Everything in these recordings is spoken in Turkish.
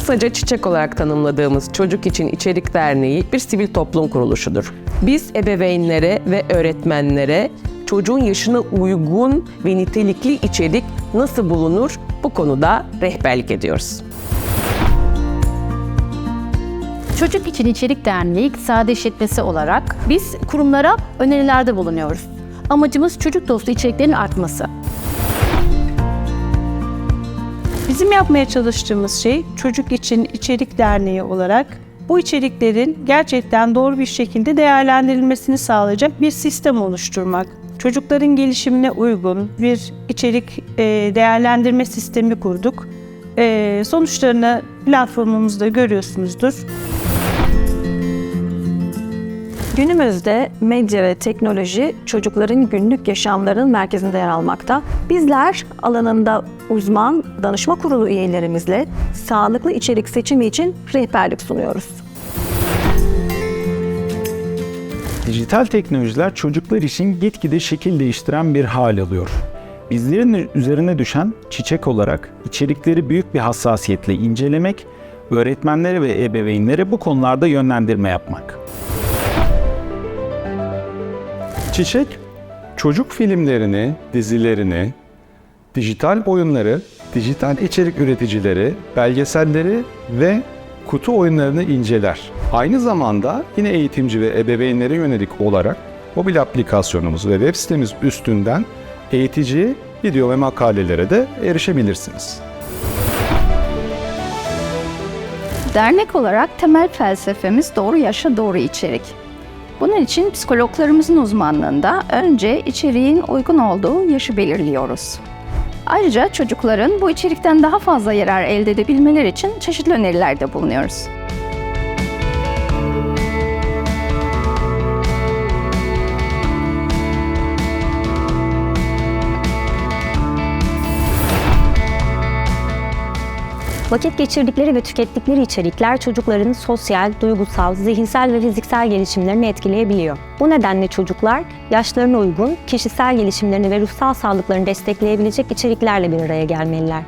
Kısaca çiçek olarak tanımladığımız Çocuk İçin İçerik Derneği bir sivil toplum kuruluşudur. Biz ebeveynlere ve öğretmenlere çocuğun yaşına uygun ve nitelikli içerik nasıl bulunur bu konuda rehberlik ediyoruz. Çocuk İçin İçerik Derneği İktisadi İşletmesi olarak biz kurumlara önerilerde bulunuyoruz. Amacımız çocuk dostu içeriklerin artması. Bizim yapmaya çalıştığımız şey Çocuk İçin İçerik Derneği olarak bu içeriklerin gerçekten doğru bir şekilde değerlendirilmesini sağlayacak bir sistem oluşturmak. Çocukların gelişimine uygun bir içerik e, değerlendirme sistemi kurduk. E, sonuçlarını platformumuzda görüyorsunuzdur. Günümüzde medya ve teknoloji çocukların günlük yaşamlarının merkezinde yer almakta. Bizler alanında uzman danışma kurulu üyelerimizle sağlıklı içerik seçimi için rehberlik sunuyoruz. Dijital teknolojiler çocuklar için gitgide şekil değiştiren bir hal alıyor. Bizlerin üzerine düşen çiçek olarak içerikleri büyük bir hassasiyetle incelemek, öğretmenlere ve ebeveynlere bu konularda yönlendirme yapmak. Çiçek, çocuk filmlerini, dizilerini, dijital oyunları, dijital içerik üreticileri, belgeselleri ve kutu oyunlarını inceler. Aynı zamanda yine eğitimci ve ebeveynlere yönelik olarak mobil aplikasyonumuz ve web sitemiz üstünden eğitici video ve makalelere de erişebilirsiniz. Dernek olarak temel felsefemiz doğru yaşa doğru içerik. Bunun için psikologlarımızın uzmanlığında önce içeriğin uygun olduğu yaşı belirliyoruz. Ayrıca çocukların bu içerikten daha fazla yarar elde edebilmeleri için çeşitli önerilerde bulunuyoruz. Vakit geçirdikleri ve tükettikleri içerikler çocukların sosyal, duygusal, zihinsel ve fiziksel gelişimlerini etkileyebiliyor. Bu nedenle çocuklar yaşlarına uygun, kişisel gelişimlerini ve ruhsal sağlıklarını destekleyebilecek içeriklerle bir araya gelmeliler.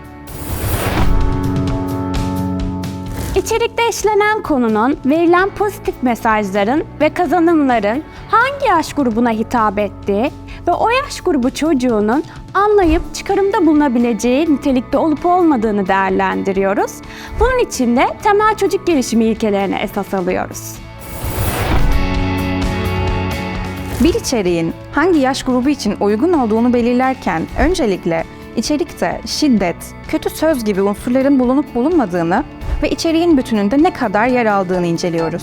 İçerikte işlenen konunun, verilen pozitif mesajların ve kazanımların hangi yaş grubuna hitap ettiği ve o yaş grubu çocuğunun anlayıp çıkarımda bulunabileceği nitelikte olup olmadığını değerlendiriyoruz. Bunun için de temel çocuk gelişimi ilkelerine esas alıyoruz. Bir içeriğin hangi yaş grubu için uygun olduğunu belirlerken öncelikle içerikte şiddet, kötü söz gibi unsurların bulunup bulunmadığını ve içeriğin bütününde ne kadar yer aldığını inceliyoruz.